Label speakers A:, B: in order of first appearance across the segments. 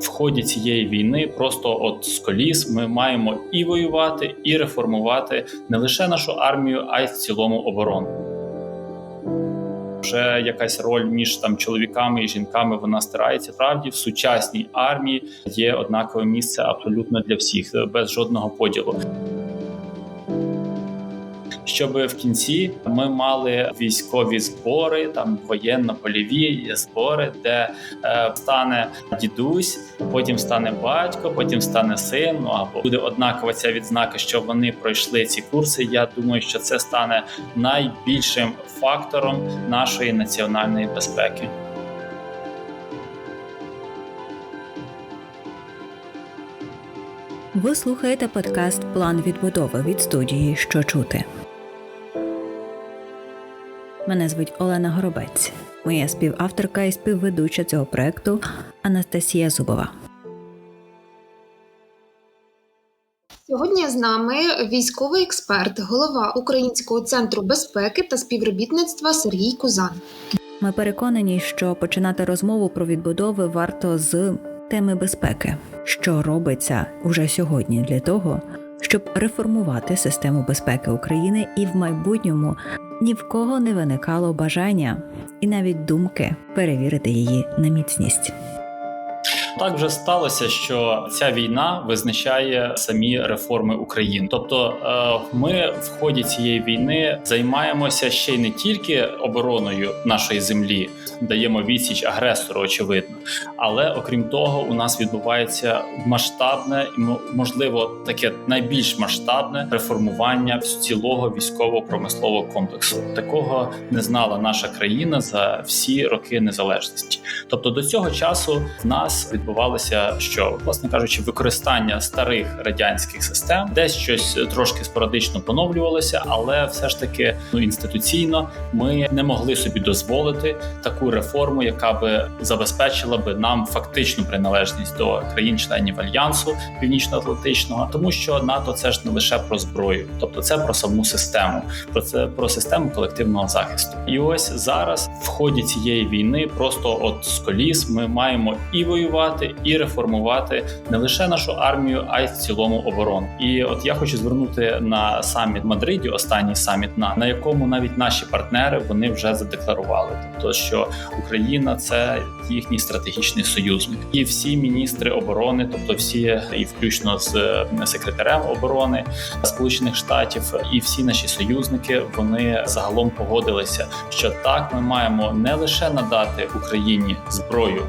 A: В ході цієї війни просто от з коліс ми маємо і воювати, і реформувати не лише нашу армію, а й в цілому оборону. Вже якась роль між там чоловіками і жінками вона стирається. Справді в сучасній армії є однакове місце абсолютно для всіх, без жодного поділу. Щоб в кінці ми мали військові збори, там воєнно-польові збори, де е, стане дідусь, потім стане батько, потім стане син. Ну або буде однакова ця відзнака, що вони пройшли ці курси. Я думаю, що це стане найбільшим фактором нашої національної безпеки.
B: Ви слухаєте подкаст План відбудови від студії Що чути. Мене звуть Олена Горобець. Моя співавторка і співведуча цього проекту Анастасія Зубова.
C: Сьогодні з нами військовий експерт, голова Українського центру безпеки та співробітництва Сергій Кузан.
B: Ми переконані, що починати розмову про відбудови варто з теми безпеки, що робиться уже сьогодні для того, щоб реформувати систему безпеки України і в майбутньому ні в кого не виникало бажання і навіть думки перевірити її на міцність.
A: Так вже сталося, що ця війна визначає самі реформи України. Тобто, е, ми в ході цієї війни займаємося ще й не тільки обороною нашої землі, даємо відсіч агресору, очевидно, але окрім того, у нас відбувається масштабне і можливо таке найбільш масштабне реформування цілого військово-промислового комплексу. Такого не знала наша країна за всі роки незалежності. Тобто, до цього часу в нас відбувалося, що власне кажучи, використання старих радянських систем, десь щось трошки спорадично поновлювалося, але все ж таки ну інституційно ми не могли собі дозволити таку реформу, яка би забезпечила би нам фактичну приналежність до країн-членів альянсу північно-атлантичного, тому що НАТО це ж не лише про зброю, тобто це про саму систему, про це про систему колективного захисту. І ось зараз в ході цієї війни просто от з коліс ми маємо і воювати, і реформувати не лише нашу армію, а й в цілому оборону. І от я хочу звернути на саміт Мадриді, останній саміт на, на якому навіть наші партнери вони вже задекларували, тобто що Україна це їхній стратегічний союзник, і всі міністри оборони, тобто всі, і включно з секретарем оборони Сполучених Штатів, і всі наші союзники, вони загалом погодилися, що так ми маємо не лише надати Україні зброю,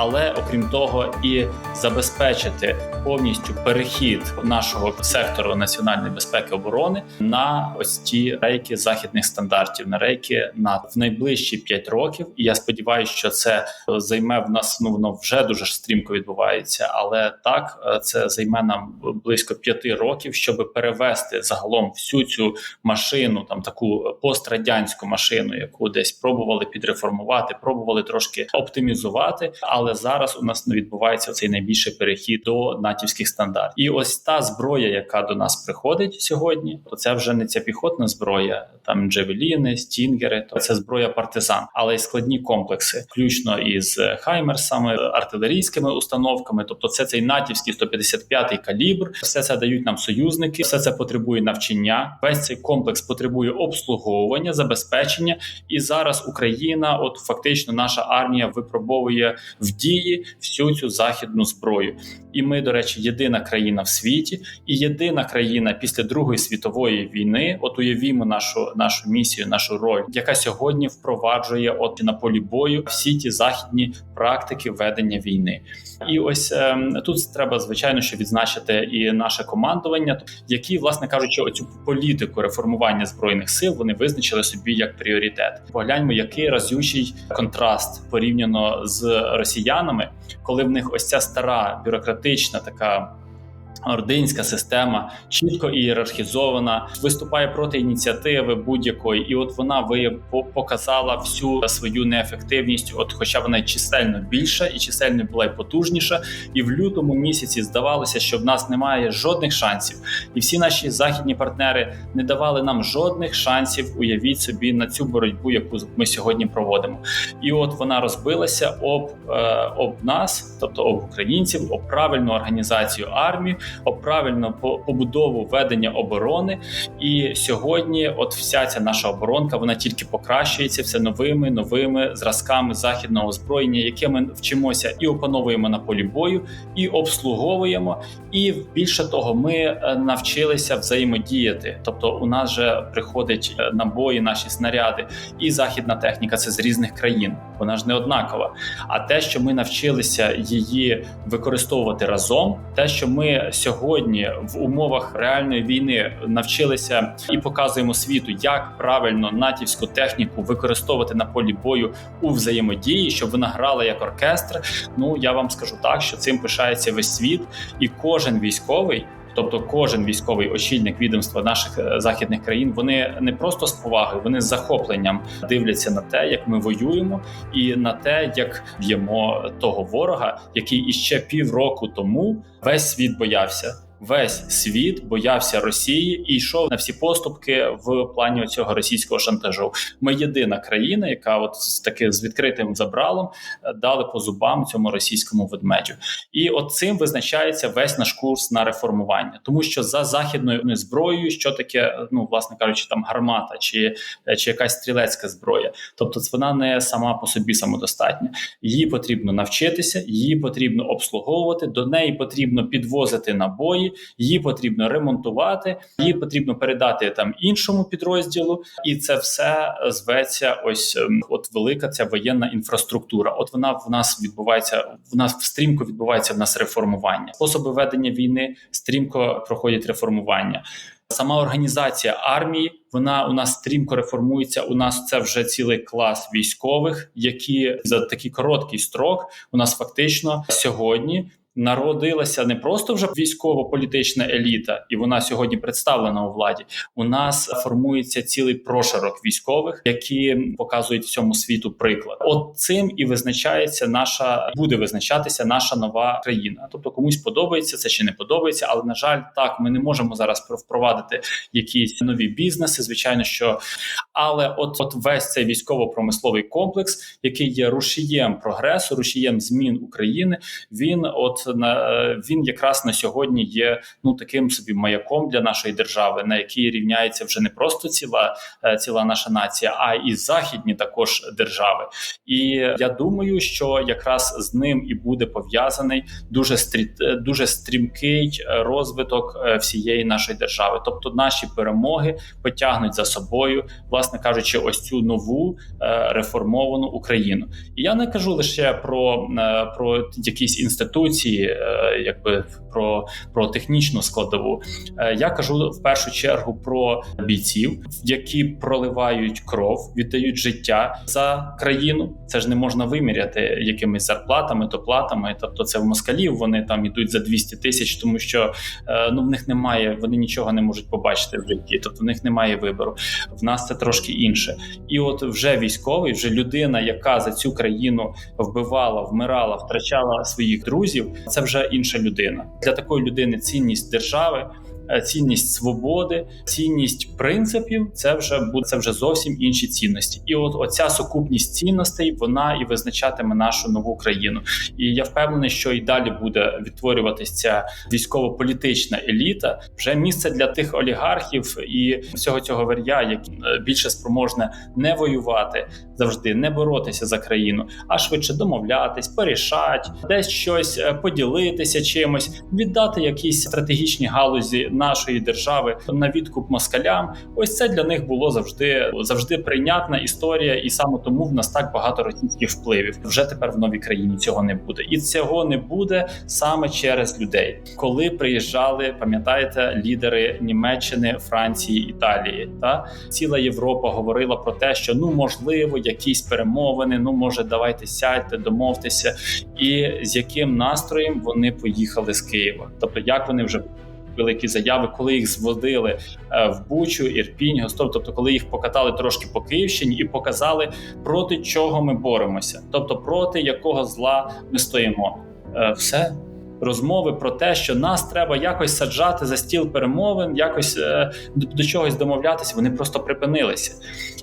A: але окрім того, і забезпечити повністю перехід нашого сектору національної безпеки оборони на ось ті рейки західних стандартів, на рейки на в найближчі 5 років. І я сподіваюся, що це займе в нас. Ну воно вже дуже стрімко відбувається, але так це займе нам близько 5 років, щоб перевести загалом всю цю машину, там таку пострадянську машину, яку десь пробували підреформувати, пробували трошки оптимізувати. Але зараз у нас не відбувається цей найбільший перехід до натівських стандартів. І ось та зброя, яка до нас приходить сьогодні, то це вже не ця піхотна зброя, там джевеліни, стінгери, то це зброя партизан, але й складні комплекси, включно із хаймерсами, артилерійськими установками. Тобто, це цей натівський 155-й калібр. Все це дають нам союзники, все це потребує навчання. Весь цей комплекс потребує обслуговування, забезпечення. І зараз Україна, от фактично, наша армія випробовує в дії всю цю західну зброю. І ми, до речі, єдина країна в світі, і єдина країна після Другої світової війни. От уявімо нашу нашу місію, нашу роль, яка сьогодні впроваджує от на полі бою всі ті західні практики ведення війни. І ось ем, тут треба звичайно що відзначити і наше командування, які, власне кажучи, оцю політику реформування збройних сил вони визначили собі як пріоритет. Погляньмо, який разючий контраст порівняно з росіянами, коли в них ось ця стара бюрократична така Ординська система чітко ієрархізована, виступає проти ініціативи будь-якої, і от вона ви показала всю свою неефективність. От, хоча вона чисельно більша і чисельно була й потужніша, і в лютому місяці здавалося, що в нас немає жодних шансів, і всі наші західні партнери не давали нам жодних шансів. Уявіть собі на цю боротьбу, яку ми сьогодні проводимо. І от вона розбилася об, е, об нас, тобто об українців, об правильну організацію армії правильно побудову ведення оборони. І сьогодні, от вся ця наша оборонка, вона тільки покращується все новими новими зразками західного озброєння, яке ми вчимося і опановуємо на полі бою, і обслуговуємо. І більше того, ми е, навчилися взаємодіяти. Тобто, у нас же приходять е, набої, наші снаряди, і західна техніка це з різних країн. Вона ж не однакова. А те, що ми навчилися її використовувати разом, те, що ми сьогодні в умовах реальної війни навчилися і показуємо світу, як правильно натівську техніку використовувати на полі бою у взаємодії, щоб вона грала як оркестр. Ну я вам скажу так, що цим пишається весь світ, і кожен військовий. Тобто, кожен військовий очільник відомства наших е, західних країн вони не просто з повагою, вони з захопленням дивляться на те, як ми воюємо, і на те, як б'ємо того ворога, який іще півроку тому весь світ боявся весь світ боявся Росії і йшов на всі поступки в плані цього російського шантажу. Ми єдина країна, яка от з таки з відкритим забралом е, дали по зубам цьому російському ведмедю, і от цим визначається весь наш курс на реформування, тому що за західною зброєю, що таке, ну власне кажучи, там гармата чи, е, чи якась стрілецька зброя, тобто вона не сама по собі самодостатня. Її потрібно навчитися, її потрібно обслуговувати. До неї потрібно підвозити набої її потрібно ремонтувати, її потрібно передати там іншому підрозділу, і це все зветься. Ось ем, от велика ця воєнна інфраструктура. От вона в нас відбувається. В нас стрімко відбувається в нас реформування. Способи ведення війни стрімко проходять реформування. Сама організація армії вона у нас стрімко реформується. У нас це вже цілий клас військових, які за такий короткий строк у нас фактично сьогодні народилася не просто вже військово-політична еліта, і вона сьогодні представлена у владі. У нас формується цілий прошарок військових, які показують всьому світу приклад. От цим і визначається наша буде визначатися наша нова країна. Тобто комусь подобається це чи не подобається, але на жаль, так ми не можемо зараз впровадити якісь нові бізнеси. Звичайно, що але от, от весь цей військово-промисловий комплекс, який є рушієм прогресу, рушієм змін України, він от на він якраз на сьогодні є ну таким собі маяком для нашої держави, на який рівняється вже не просто ціла е, ціла наша нація, а і західні також держави. І я думаю, що якраз з ним і буде пов'язаний дуже стрі, е, дуже стрімкий розвиток е, всієї нашої держави. Тобто, наші перемоги потягнуть за собою, власне кажучи, ось цю нову реформовану Україну. І я не кажу лише про, про якісь інституції. Е, якби про про технічну складову. Е, я кажу в першу чергу про бійців, які проливають кров, віддають життя за країну. Це ж не можна виміряти якимись зарплатами, доплатами. Тобто, це в москалів вони там ідуть за 200 тисяч, тому що е, ну в них немає, вони нічого не можуть побачити в житті. Тобто в них немає вибору. В нас це трошки інше. І от вже військовий, вже людина, яка за цю країну вбивала, вмирала, втрачала своїх друзів це вже інша людина. Для такої людини цінність держави. Е, цінність свободи, цінність принципів це вже буде це вже зовсім інші цінності. І от оця сукупність цінностей вона і визначатиме нашу нову країну. І я впевнений, що і далі буде відтворюватися ця військово-політична еліта. Вже місце для тих олігархів і всього цього вер'я, які е, більше спроможне не воювати завжди, не боротися за країну, а швидше домовлятись, порішати, десь щось е, поділитися чимось, віддати якісь стратегічні галузі нашої держави на відкуп москалям. Ось це для них було завжди завжди прийнятна історія, і саме тому в нас так багато російських впливів. Вже тепер в новій країні цього не буде, і цього не буде саме через людей. Коли приїжджали, пам'ятаєте, лідери Німеччини, Франції, Італії, та ціла Європа говорила про те, що ну можливо якісь перемовини, ну може давайте сядьте, домовтеся, і з яким настроєм вони поїхали з Києва, тобто як вони вже великі заяви, коли їх зводили е, в Бучу, Ірпінь, Гостов, тобто, коли їх покатали трошки по Київщині і показали проти чого ми боремося, тобто проти якого зла ми стоїмо. Е, Все. Розмови про те, що нас треба якось саджати за стіл перемовин, якось е, до, до чогось домовлятися, вони просто припинилися.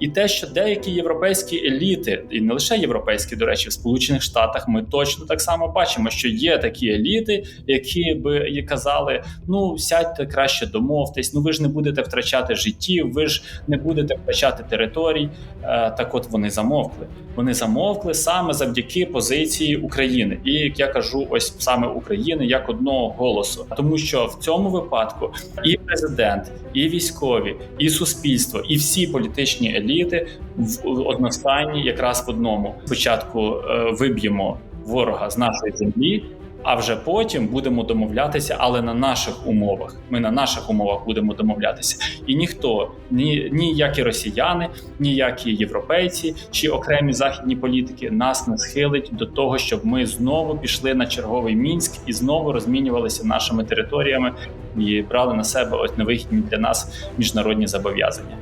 A: І те, що деякі європейські еліти, і не лише європейські, до речі, в Сполучених Штатах, ми точно так само бачимо, що є такі еліти, які би казали: ну сядьте краще, домовтесь, ну ви ж не будете втрачати життів, ви ж не будете втрачати територій. Е, так, от вони замовкли. Вони замовкли саме завдяки позиції України, і як я кажу, ось саме України як одного голосу, тому що в цьому випадку і президент, і військові, і суспільство, і всі політичні еліти в одностайні, якраз в одному спочатку е, виб'ємо ворога з нашої землі. А вже потім будемо домовлятися, але на наших умовах. Ми на наших умовах будемо домовлятися, і ніхто, ні ніякі росіяни, ніякі європейці чи окремі західні політики нас не схилить до того, щоб ми знову пішли на черговий мінськ і знову розмінювалися нашими територіями і брали на себе ось невигідні для нас міжнародні зобов'язання.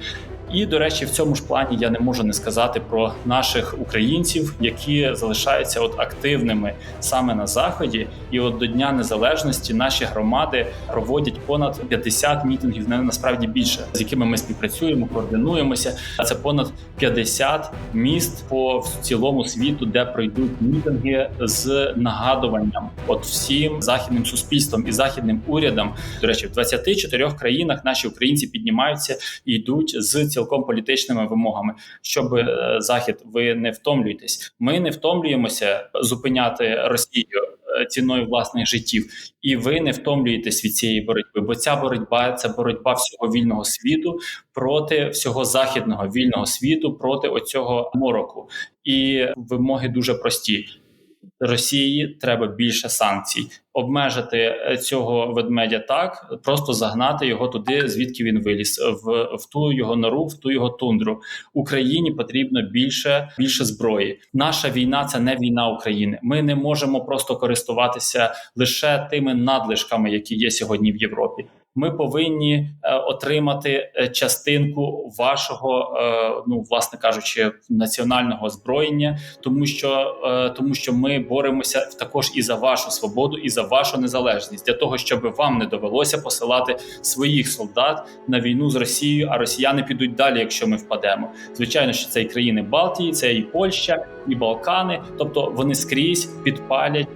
A: І до речі, в цьому ж плані я не можу не сказати про наших українців, які залишаються от активними саме на заході. І от до Дня Незалежності наші громади проводять понад 50 мітингів, не насправді більше, з якими ми співпрацюємо, координуємося. Це понад 50 міст по цілому світу, де пройдуть мітинги з нагадуванням, от всім західним суспільством і західним урядам. До речі, в 24 країнах наші українці піднімаються і йдуть з цілком політичними вимогами, щоб е, захід ви не втомлюєтесь. Ми не втомлюємося зупиняти Росію е, ціною власних життів, і ви не втомлюєтесь від цієї боротьби. Бо ця боротьба це боротьба всього вільного світу проти всього західного вільного світу, проти оцього мороку. І вимоги дуже прості. Росії треба більше санкцій, обмежити е, цього ведмедя так, просто загнати його туди, звідки він виліз, в, в ту його нору, в ту його тундру. Україні потрібно більше більше зброї. Наша війна це не війна України. Ми не можемо просто користуватися лише тими надлишками, які є сьогодні в Європі. Ми повинні е, отримати е, частинку вашого, е, ну власне кажучи, національного озброєння, тому що тому, що ми боремося також і за вашу свободу, і за вашу незалежність для того, щоб вам не довелося посилати своїх солдат на війну з Росією, а росіяни підуть далі, якщо ми впадемо. Звичайно, що це і країни Балтії, це і Польща, і Балкани, тобто вони скрізь підпалять.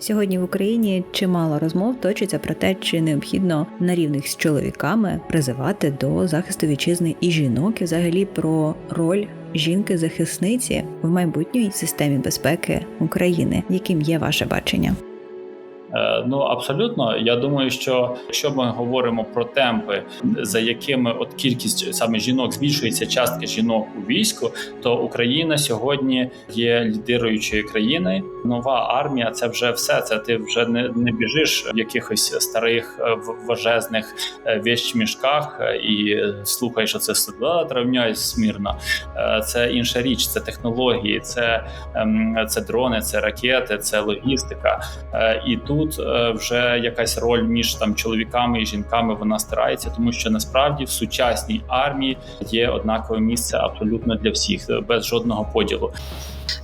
B: Сьогодні в Україні чимало розмов точиться про те, чи необхідно на рівних з чоловіками призивати до захисту вітчизни і жінок, і взагалі про роль жінки-захисниці в майбутній системі безпеки України. Яким є ваше бачення?
A: Е, Ну абсолютно, я думаю, що якщо ми говоримо про темпи, за якими от кількість саме жінок збільшується, частка жінок у війську, то Україна сьогодні є лідируючою країною. Нова армія це вже все. Це ти вже не, не біжиш в якихось старих е, важезних е, вещмішках і слухаєш, що це сюди травняюсь смірно. Це інша річ, це технології, це, ем, це дрони, це ракети, це логістика. І тут е, вже якась роль між там чоловіками і жінками вона стирається, тому що насправді в сучасній армії є однакове місце абсолютно для всіх, е, без жодного поділу.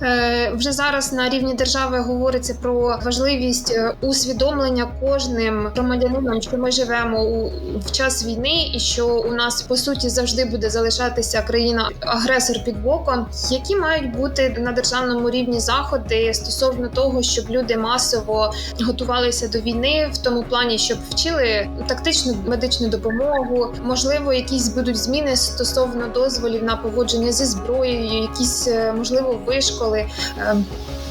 C: Е, Вже зараз на рівні держави говориться про важливість е, усвідомлення кожним громадянином, що ми живемо у в час війни, і що у нас по суті завжди буде залишатися країна-агресор під боком. Які мають бути на державному рівні заходи стосовно того, щоб люди масово готувалися до війни, в тому плані, щоб вчили тактичну медичну допомогу, можливо, якісь будуть зміни стосовно дозволів на поводження зі зброєю, якісь е, можливо вишколи. Е,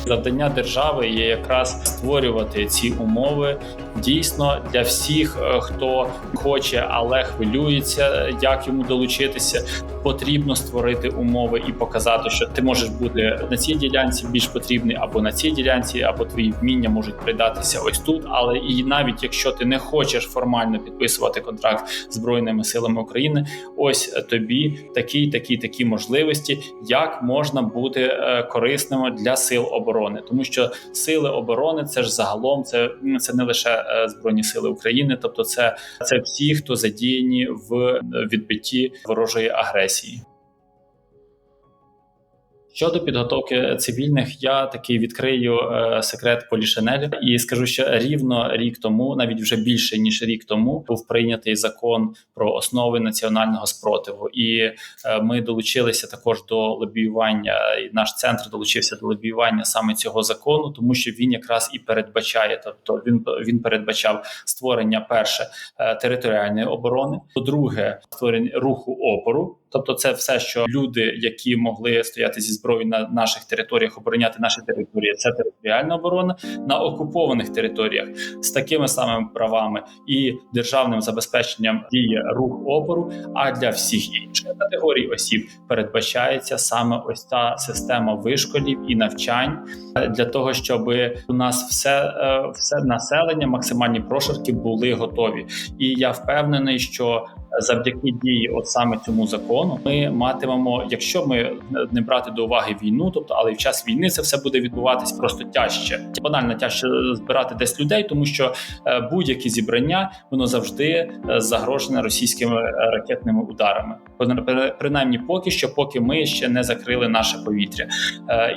A: Завдання держави є якраз створювати ці умови дійсно для всіх, е, хто хоче, але хвилюється, як йому долучитися. Потрібно створити умови і показати, що ти можеш бути на цій ділянці більш потрібний, або на цій ділянці, або твої вміння можуть придатися ось тут. Але і навіть якщо ти не хочеш формально підписувати контракт збройними силами України, ось тобі такі, такі, такі можливості, як можна бути е, корисним для сил оборони, тому що сили оборони це ж загалом це, це не лише е, збройні сили України, тобто це, це всі, хто задіяні в е, відбитті ворожої агресії. Щодо підготовки цивільних, я таки відкрию е, секрет Полішинеля і скажу, що рівно рік тому, навіть вже більше ніж рік тому, був прийнятий закон про основи національного спротиву, і е, ми долучилися також до лобіювання. і Наш центр долучився до лобіювання саме цього закону, тому що він якраз і передбачає, тобто він він передбачав створення перше е, територіальної оборони, по-друге, створення руху опору. Тобто, це все, що люди, які могли стояти зі зброєю на наших територіях, обороняти наші території, це територіальна оборона на окупованих територіях з такими самими правами і державним забезпеченням діє рух опору. А для всіх інших категорій осіб передбачається саме ось та система вишколів і навчань для того, щоб у нас все, е, все населення, максимальні прошарки були готові. І я впевнений, що завдяки дії, от саме цьому закону, ми матимемо, якщо ми не брати до уваги війну, тобто, але в час війни це все буде відбуватись просто тяжче. Банально тяжче збирати десь людей, тому що е, будь-які зібрання воно завжди е, загрожене російськими е, ракетними ударами. принаймні поки що, поки ми ще не закрили наше повітря,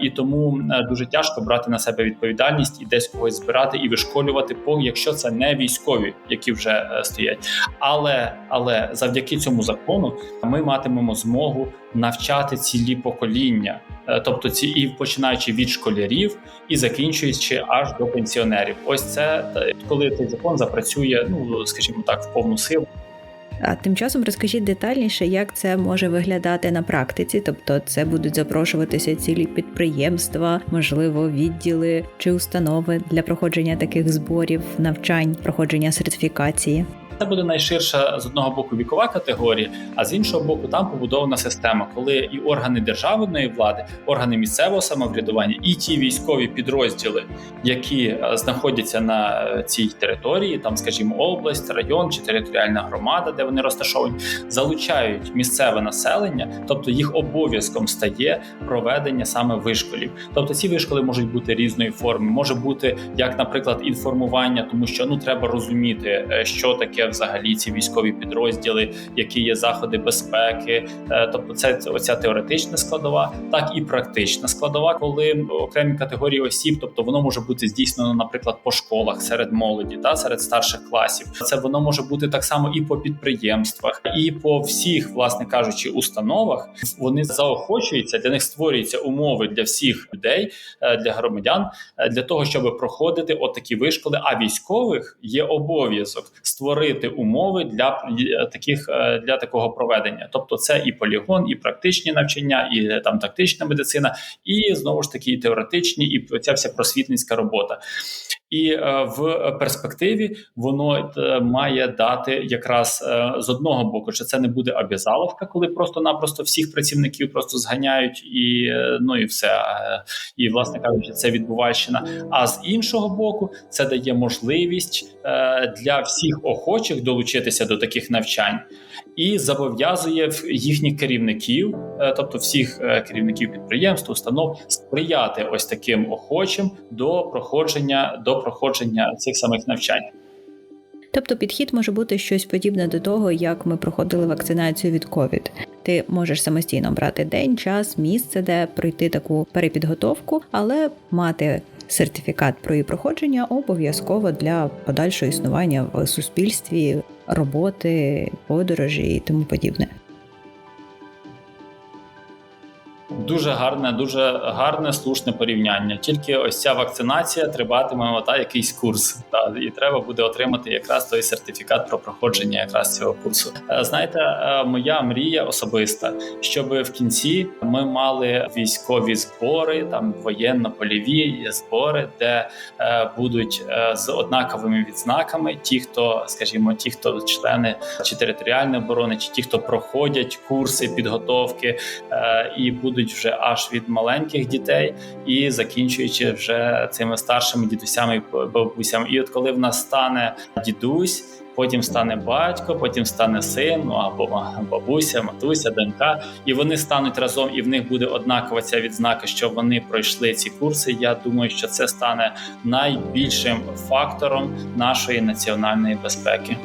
A: і тому дуже тяжко брати на себе відповідальність і десь когось збирати і вишколювати, якщо це не військові, які вже стоять. Але але завдяки цьому закону ми матимемо змогу навчати цілі покоління, е, тобто ці і починаючи від школярів і закінчуючи аж до пенсіонерів. Ось це коли цей закон запрацює, ну скажімо так, в повну силу.
B: А тим часом розкажіть детальніше, як це може виглядати на практиці, тобто це будуть запрошуватися цілі підприємства, можливо, відділи чи установи для проходження таких зборів, навчань, проходження сертифікації.
A: Це буде найширша з одного боку вікова категорія, а з іншого боку, там побудована система, коли і органи державної влади, органи місцевого самоврядування, і ті військові підрозділи, які е, знаходяться на е, цій території, там, скажімо, область, район чи територіальна громада, де вони розташовані, залучають місцеве населення, тобто їх обов'язком стає проведення саме вишколів. Тобто ці вишколи можуть бути різної форми, може бути як, наприклад, інформування, тому що ну треба розуміти, е, що таке взагалі ці військові підрозділи, які є заходи безпеки. Е, тобто, це оця теоретична складова, так і практична складова, коли окремі категорії осіб, тобто воно може бути здійснено, наприклад, по школах серед молоді та серед старших класів. Це воно може бути так само і по підприємствах, і по всіх, власне кажучи, установах. Вони заохочуються для них створюються умови для всіх людей, е, для громадян, е, для того, щоб проходити отакі вишколи. А військових є обов'язок створити створити умови для е, таких е, для такого проведення. Тобто, це і полігон, і практичні навчання, і е, там тактична медицина, і знову ж таки і теоретичні, і ця вся просвітницька робота. І в перспективі воно має дати якраз з одного боку, що це не буде обязаловка, коли просто-напросто всіх працівників просто зганяють і ну і все. І власне кажучи, це відбувальщина. А з іншого боку, це дає можливість для всіх охочих долучитися до таких навчань і зобов'язує їхніх керівників, тобто всіх керівників підприємств, установ, сприяти ось таким охочим до проходження до проходження цих самих навчань.
B: Тобто підхід може бути щось подібне до того, як ми проходили вакцинацію від ковід. Ти можеш самостійно брати день, час, місце, де пройти таку перепідготовку, але мати сертифікат про її проходження обов'язково для подальшого існування в суспільстві, роботи, подорожі і тому подібне.
A: Дуже гарне, дуже гарне, слушне порівняння. Тільки ось ця вакцинація триватиме та якийсь курс. Та і треба буде отримати якраз той сертифікат про проходження якраз цього курсу. Е, Знаєте, е, моя мрія особиста, щоб в кінці ми мали військові збори, там воєнно-польові збори, де е, будуть е, з однаковими відзнаками ті, хто, скажімо, ті, хто члени чи територіальної оборони, чи ті, хто проходять курси підготовки, е, і будуть вже аж від маленьких дітей, і закінчуючи вже цими старшими дідусями і бабусями. І от коли в нас стане дідусь. Потім стане батько, потім стане син, ну або бабуся, матуся, донька, і вони стануть разом, і в них буде однакова ця відзнака, що вони пройшли ці курси. Я думаю, що це стане найбільшим фактором нашої національної безпеки.